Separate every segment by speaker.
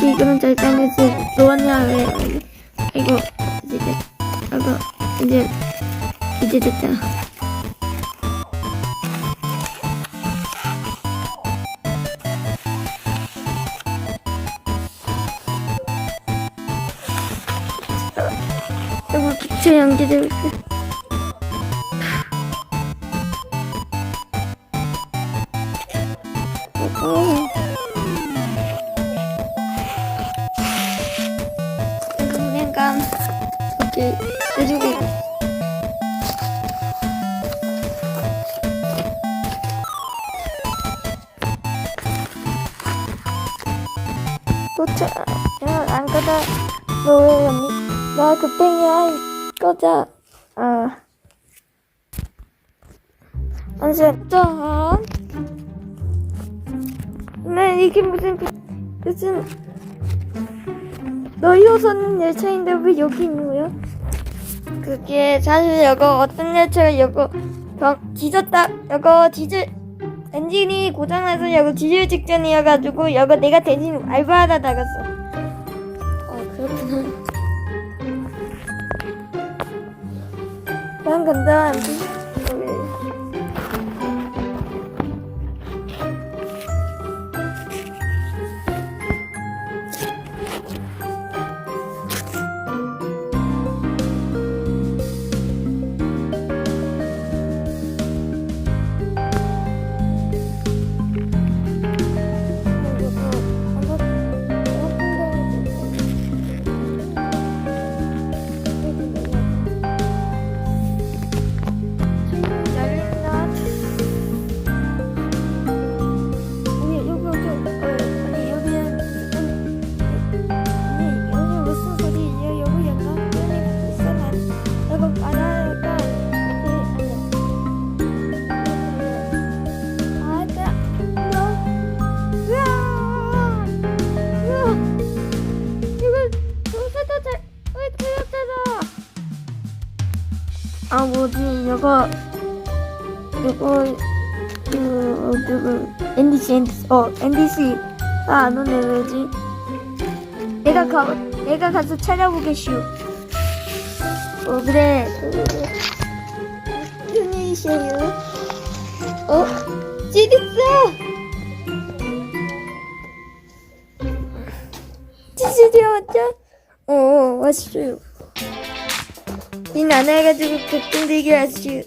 Speaker 1: 그럼 절단 이제 노원이야 왜 이거 이제 됐- 이거 이제 이제 됐다. 이거 기체 연기되고 있어. 어. 그냥 이렇게 해주고. 도착. 야안 가다 너왜 언니? 나 급행이야 꺼자 아. 안녕하세요 네 이게 무슨 무슨 너희 호선 열차인데 왜 여기 있는 거야? 그게 사실 이거 어떤 열차가 이거 병 뒤졌다 이거 디젤 엔진이 고장나서 이거 디젤 직전이어가지고 이거 내가 대신 알바하다 나갔어. 어 그렇구나. 난 간다. 여기. 아 뭐지? 이거 이거 그 누구 NDC NDC 어 NDC 아안 오네 왜지? 내가 가 내가 가서 찾아보겠슈. 어 그래. 눈이셔요. 어? 찌릿어! 찌릿이 왔죠? 어 왔어요 일안 해가지고 걱정되게 하지.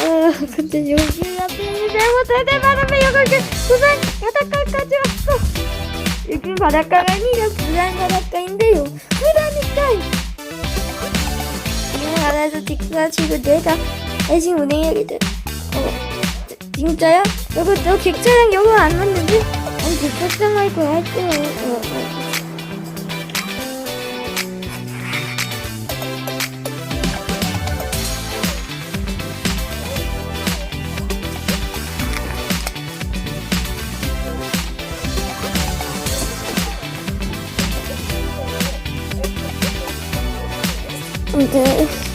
Speaker 1: 아, 근데 여기 앞에 잘못하다 말하면 여기 부산 바닷가까지 왔어. 여기 바닷가가 아니라 부산 바닷가인데요. 그러니까. 이는 알아서 직사 치고 내가 대신 운행해야겠다. 어, 진짜요? 이거 너 객차랑 이거 안 맞는데? 아니 객차랑 말고 할게요. 어, 어. do this.